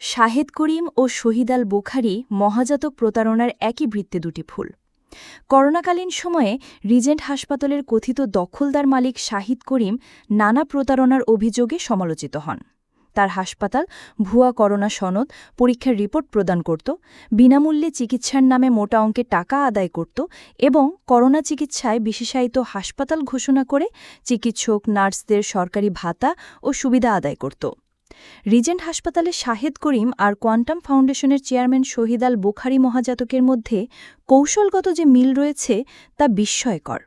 শাহেদ করিম ও শহীদ আল বোখারি মহাজাতক প্রতারণার একই বৃত্তে দুটি ফুল। করোনাকালীন সময়ে রিজেন্ট হাসপাতালের কথিত দখলদার মালিক শাহিদ করিম নানা প্রতারণার অভিযোগে সমালোচিত হন। তার হাসপাতাল ভুয়া করোনা সনদ, পরীক্ষার রিপোর্ট প্রদান করত, বিনামূল্যে চিকিৎসার নামে মোটা অঙ্কে টাকা আদায় করত এবং করোনা চিকিৎসায় বিশেষায়িত হাসপাতাল ঘোষণা করে চিকিৎসক, নার্সদের সরকারি ভাতা ও সুবিধা আদায় করত। রিজেন্ট হাসপাতালে শাহেদ করিম আর কোয়ান্টাম ফাউন্ডেশনের চেয়ারম্যান শহীদ আল বোখারি মহাজাতকের মধ্যে কৌশলগত যে মিল রয়েছে তা বিস্ময়কর।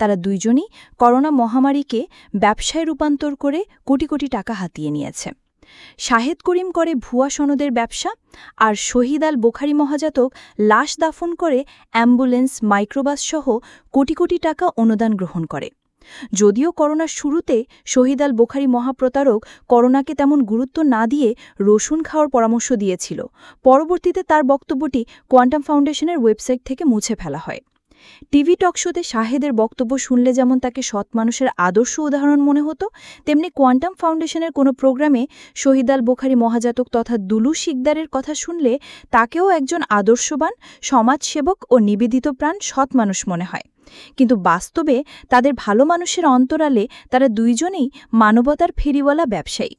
তারা দুইজনই করোনা মহামারীকে ব্যবসায় রূপান্তর করে কোটি কোটি টাকা হাতিয়ে নিয়েছে। শাহেদ করিম করে ভুয়া সনদের ব্যবসা আর শহীদ আল বোখারি মহাজাতক লাশ দাফন করে অ্যাম্বুলেন্স মাইক্রোবাস সহ কোটি কোটি টাকা অনুদান গ্রহণ করে। যদিও করোনার শুরুতে শহীদ আল বোখারি মহাপ্রতারক করোনাকে তেমন গুরুত্ব না দিয়ে রসুন খাওয়ার পরামর্শ দিয়েছিল। পরবর্তীতে তার বক্তব্যটি কোয়ান্টাম ফাউন্ডেশনের ওয়েবসাইট থেকে মুছে ফেলা হয়। টিভি টকশোতে শাহেদের বক্তব্য শুনলে যেমন তাকে সৎ মানুষের আদর্শ উদাহরণ মনে হতো, তেমনি কোয়ান্টাম ফাউন্ডেশনের কোনো প্রোগ্রামে শহীদ আল বোখারি মহাজাতক তথা দুলু শিকদারের কথা শুনলে তাকেও একজন আদর্শবান, সমাজসেবক ও নিবেদিত প্রাণ সৎ মানুষ মনে হয়। কিন্তু বাস্তবে তাদের ভালো মানুষের অন্তরালে তারা দুইজনেই মানবতার ফেরিওয়ালা ব্যবসায়ী।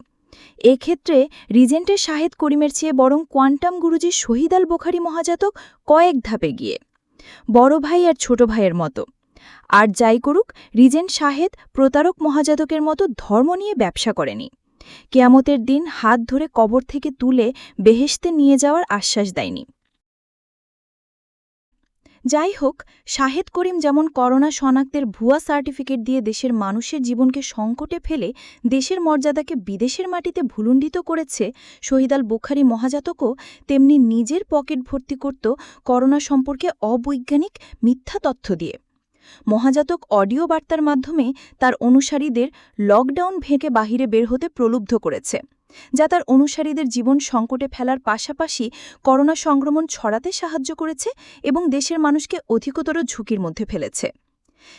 এক্ষেত্রে রিজেন্টের শাহেদ করিমের চেয়ে বরং কোয়ান্টাম গুরুজি শহীদ আল বোখারি মহাজাতক কয়েক ধাপে গিয়ে বড় ভাই আর ছোট ভাইয়ের মতো। আর যাই করুক, রিজেন্ট শাহেদ প্রতারক মহাজাতকের মতো ধর্ম নিয়ে ব্যবসা করেনি। কেয়ামতের দিন হাত ধরে কবর থেকে তুলে বেহেশতে নিয়ে যাওয়ার আশ্বাস দেয়নি। যাই হোক শাহেদ করিম যেমন করোনা শনাক্তের ভুয়া সার্টিফিকেট দিয়ে দেশের মানুষের জীবনকে সংকটে ফেলে, দেশের মর্যাদাকে বিদেশের মাটিতে ভুলুণ্ডিত করেছে শহীদাল বোখারি মহাজাতকও, তেমনি নিজের পকেট ভর্তি করত করোনা সম্পর্কে অবৈজ্ঞানিক মিথ্যা তথ্য দিয়ে। মহাজাতক অডিও বার্তার মাধ্যমে তার অনুসারীদের লকডাউন ভেঙে বাহিরে বের হতে প্রলুব্ধ করেছে, যা তার অনুসারীদের জীবন সংকটে ফেলার পাশাপাশি করোনা সংক্রমণ ছড়াতে সাহায্য করেছে এবং দেশের মানুষকে অধিকতর ঝুঁকির মধ্যে ফেলেছে।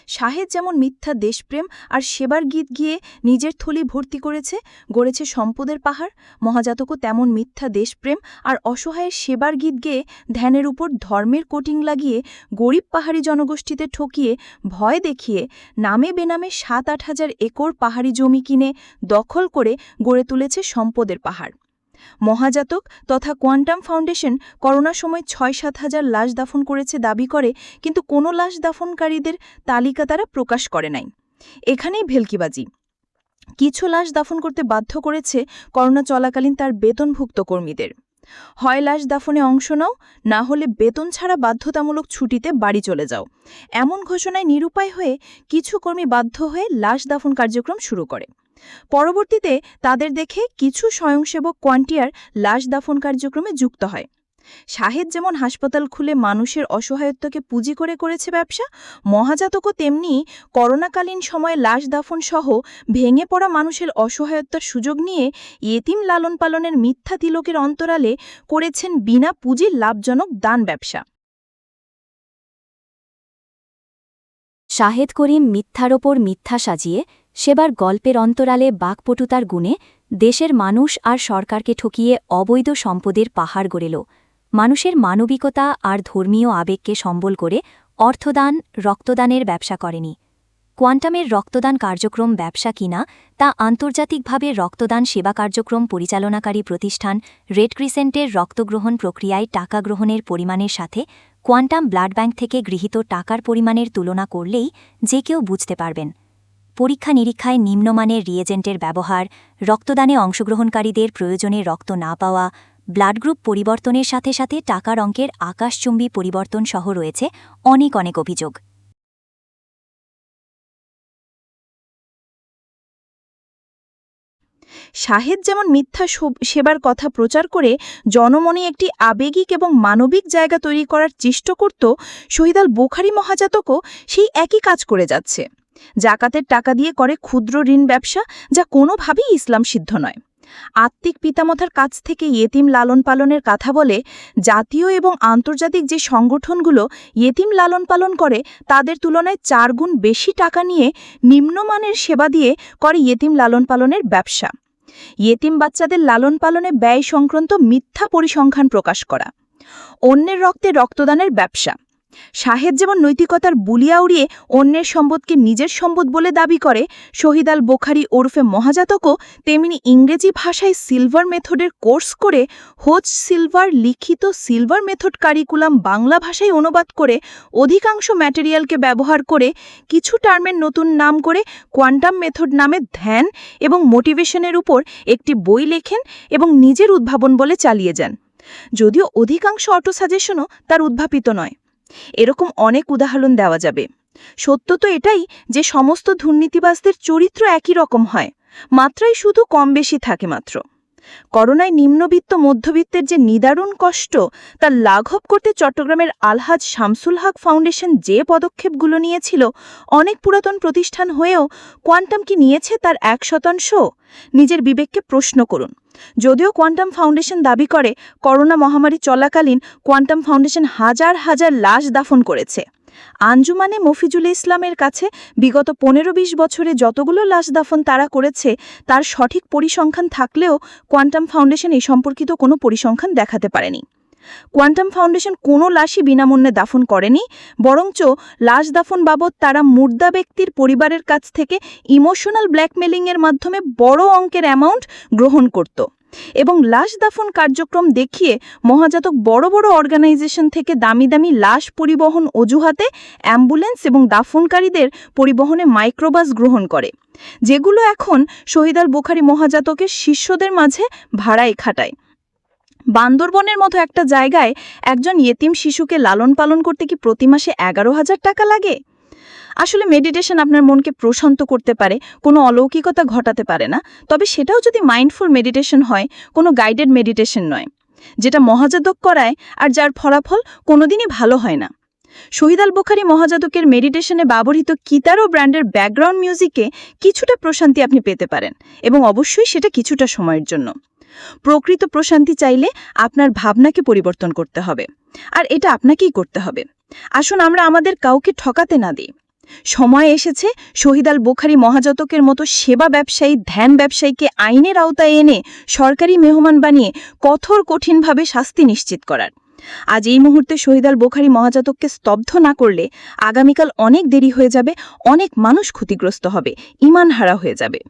শাহেদ যেমন মিথ্যা দেশপ্রেম আর সেবার গীত গিয়ে নিজের থলি ভর্তি করেছে, গড়েছে সম্পদের পাহাড়, মহাজাতকও তেমন মিথ্যা দেশপ্রেম আর অসহায়ের সেবার গীত গেয়ে ধ্যানের উপর ধর্মের কোটিং লাগিয়ে গরিব পাহাড়ি জনগোষ্ঠীতে ঠকিয়ে ভয় দেখিয়ে নামে বেনামে সাত আট হাজার একর পাহাড়ি জমি কিনে দখল করে গড়ে তুলেছে সম্পদের পাহাড়। মহাজাতক তথা কোয়ান্টাম ফাউন্ডেশন করোনার সময় ছয় সাত হাজার লাশ দাফন করেছে দাবি করে, কিন্তু কোনো লাশ দাফনকারীদের তালিকা তারা প্রকাশ করে নাই। এখানেই ভেলকিবাজি। কিছু লাশ দাফন করতে বাধ্য করেছে করোনা চলাকালীন তার বেতনভুক্ত কর্মীদের। হয় লাশ দাফনে অংশ নাও, না হলে বেতন ছাড়া বাধ্যতামূলক ছুটিতে বাড়ি চলে যাও। এমন ঘোষণায় নিরুপায় হয়ে কিছু কর্মী বাধ্য হয়ে লাশ দাফন কার্যক্রম শুরু করে। পরবর্তীতে তাদের দেখে কিছু স্বয়ংসেবক কোয়ান্টিয়ার লাশ দাফন কার্যক্রমে যুক্ত হয়। শাহেদ যেমন হাসপাতাল খুলে মানুষের অসহায়ত্বকে পুঁজি করে করেছে ব্যবসা, মহাজাতকও তেমনি করোনাকালীন সময়ে লাশ দাফন সহ ভেঙে পড়া মানুষের অসহায়ত্বার সুযোগ নিয়ে এতিম লালন পালনের মিথ্যা তিলকের অন্তরালে করেছেন বিনা পুঁজির লাভজনক দান ব্যবসা। শাহেদ করিম মিথ্যার ওপর মিথ্যা সাজিয়ে সেবার গল্পের অন্তরালে বাকপটুতার গুণে দেশের মানুষ আর সরকারকে ঠকিয়ে অবৈধ সম্পদের পাহাড় গড়েল মানুষের মানবিকতা আর ধর্মীয় আবেগকে সম্বল করে অর্থদান, রক্তদানের ব্যবসা করেনি। কোয়ান্টামের রক্তদান কার্যক্রম ব্যবসা কিনা তা আন্তর্জাতিকভাবে রক্তদান সেবা কার্যক্রম পরিচালনাকারী প্রতিষ্ঠান রেড ক্রিসেন্টের রক্তগ্রহণ প্রক্রিয়ায় টাকা গ্রহণের পরিমাণের সাথে কোয়ান্টাম ব্লাড ব্যাংক থেকে গৃহীত টাকার পরিমাণের তুলনা করলেই যে কেউ বুঝতে পারবেন। পরীক্ষা নিরীক্ষায় নিম্নমানের রিয়েজেন্টের ব্যবহার, রক্তদানে অংশগ্রহণকারীদের প্রয়োজনে রক্ত না পাওয়া ব্লাড গ্রুপ পরিবর্তনের সাথে সাথে টাকার অঙ্কের আকাশচুম্বী পরিবর্তন সহ রয়েছে অনেক অনেক অভিযোগ। শাহেদ যেমন মিথ্যা সেবার কথা প্রচার করে জনমনে একটি আবেগিক এবং মানবিক জায়গা তৈরি করার চেষ্টা করত, শহীদ আল বোখারি মহাজাতকও সেই একই কাজ করে যাচ্ছে। জাকাতের টাকা দিয়ে করে ক্ষুদ্র ঋণ ব্যবসা যা কোনোভাবেই ইসলাম সিদ্ধ নয়। আত্মিক পিতামথার কাছ থেকে ইয়েতিম লালন পালনের কথা বলে, জাতীয় এবং আন্তর্জাতিক যে সংগঠনগুলো ইয়েতিম লালন পালন করে, তাদের তুলনায় চারগুণ বেশি টাকা নিয়ে নিম্নমানের সেবা দিয়ে করে ইয়েতিম লালন পালনের ব্যবসা। ইয়েতিম বাচ্চাদের লালন পালনে ব্যয় সংক্রান্ত মিথ্যা পরিসংখ্যান প্রকাশ করা। অন্যের রক্তে রক্তদানের ব্যবসা। সাহেব যেমন নৈতিকতার বুলিয়া উড়িয়ে অন্যের সম্পদকে নিজের সম্পদ বলে দাবি করে, শহীদ আল বোখারি ওরফে মহাজাতকও তেমনি ইংরেজি ভাষায় সিলভার মেথডের কোর্স করে হোচ সিলভার লিখিত সিলভার মেথড কারিকুলাম বাংলা ভাষায় অনুবাদ করে অধিকাংশ ম্যাটেরিয়ালকে ব্যবহার করে কিছু টার্মের নতুন নাম করে কোয়ান্টাম মেথড নামে ধ্যান এবং মোটিভেশনের উপর একটি বই লেখেন এবং নিজের উদ্ভাবন বলে চালিয়ে যান। যদিও অধিকাংশ অটো সাজেশনও তার উদ্ভাবিত নয়। এরকম অনেক উদাহরণ দেওয়া যাবে। সত্য তো এটাই যে সমস্ত দুর্নীতিবাজদের চরিত্র একই রকম হয়, মাত্রাই শুধু কম বেশি থাকে মাত্র। করোনায় নিম্নবিত্ত মধ্যবিত্তের যে নিদারুণ কষ্ট তার লাঘব করতে চট্টগ্রামের আলহাজ শামসুল হক ফাউন্ডেশন যে পদক্ষেপগুলো নিয়েছিল, অনেক পুরাতন প্রতিষ্ঠান হয়েও কোয়ান্টাম কি নিয়েছে তার এক শতাংশ? নিজের বিবেককে প্রশ্ন করুন। যদিও কোয়ান্টাম ফাউন্ডেশন দাবি করে, করোনা মহামারী চলাকালীন কোয়ান্টাম ফাউন্ডেশন হাজার হাজার লাশ দাফন করেছে। আঞ্জুমানে মফিজুল ইসলামের কাছে বিগত পনেরো বিশ বছরে যতগুলো লাশ দাফন তারা করেছে, তার সঠিক পরিসংখ্যান থাকলেও কোয়ান্টাম ফাউন্ডেশন এই সম্পর্কিত কোনো পরিসংখ্যান দেখাতে পারেনি। কোয়ান্টাম ফাউন্ডেশন কোনো লাশই বিনামূল্যে দাফন করেনি, বরঞ্চ লাশ দাফন বাবদ তারা মুর্দা ব্যক্তির পরিবারের কাছ থেকে ইমোশনাল ব্ল্যাকমেলিংয়ের মাধ্যমে বড় অঙ্কের অ্যামাউন্ট গ্রহণ করত। এবং লাশ দাফন কার্যক্রম দেখিয়ে মহাজাতক বড় বড় অর্গানাইজেশন থেকে দামি দামি লাশ পরিবহন অজুহাতে অ্যাম্বুলেন্স এবং দাফনকারীদের পরিবহনে মাইক্রোবাস গ্রহণ করে, যেগুলো এখন শহীদ আল বুখারি মহাজাতকের শিষ্যদের মাঝে ভাড়ায় খাটায়। বান্দরবনের মতো একটা জায়গায় একজন ইয়েতিম শিশুকে লালন পালন করতে কি প্রতি মাসে এগারো হাজার টাকা লাগে? আসলে মেডিটেশন আপনার মনকে প্রশান্ত করতে পারে, কোনো অলৌকিকতা ঘটাতে পারে না। তবে সেটাও যদি মাইন্ডফুল মেডিটেশন হয়, কোনো গাইডেড মেডিটেশন নয়। যেটা মহাজাতক করায় আর যার ফলাফল কোনোদিনই ভালো হয় না। শহীদ আল বুখারি মহাজাতকের মেডিটেশনে ব্যবহৃত কিতারো ব্র্যান্ডের ব্যাকগ্রাউন্ড মিউজিকে কিছুটা প্রশান্তি আপনি পেতে পারেন এবং অবশ্যই সেটা কিছুটা সময়ের জন্য। প্রকৃত প্রশান্তি চাইলে আপনার ভাবনাকে পরিবর্তন করতে হবে। আর এটা আপনাকেই করতে হবে। আসুন আমরা আমাদের কাউকে ঠকাতে না দিই। সময় এসেছে, শহীদ আল বোখারি মহাজাতকের মতো সেবা ব্যবসায়ী, ধ্যান ব্যবসায়ীকে আইনের আওতায় এনে সরকারি মেহমান বানিয়ে কঠোর কঠিনভাবে শাস্তি নিশ্চিত করার। আজ এই মুহূর্তে শহীদ আল বোখারি মহাজাতককে স্তব্ধ না করলে আগামীকাল অনেক দেরি হয়ে যাবে, অনেক মানুষ ক্ষতিগ্রস্ত হবে ইমান হারা হয়ে যাবে।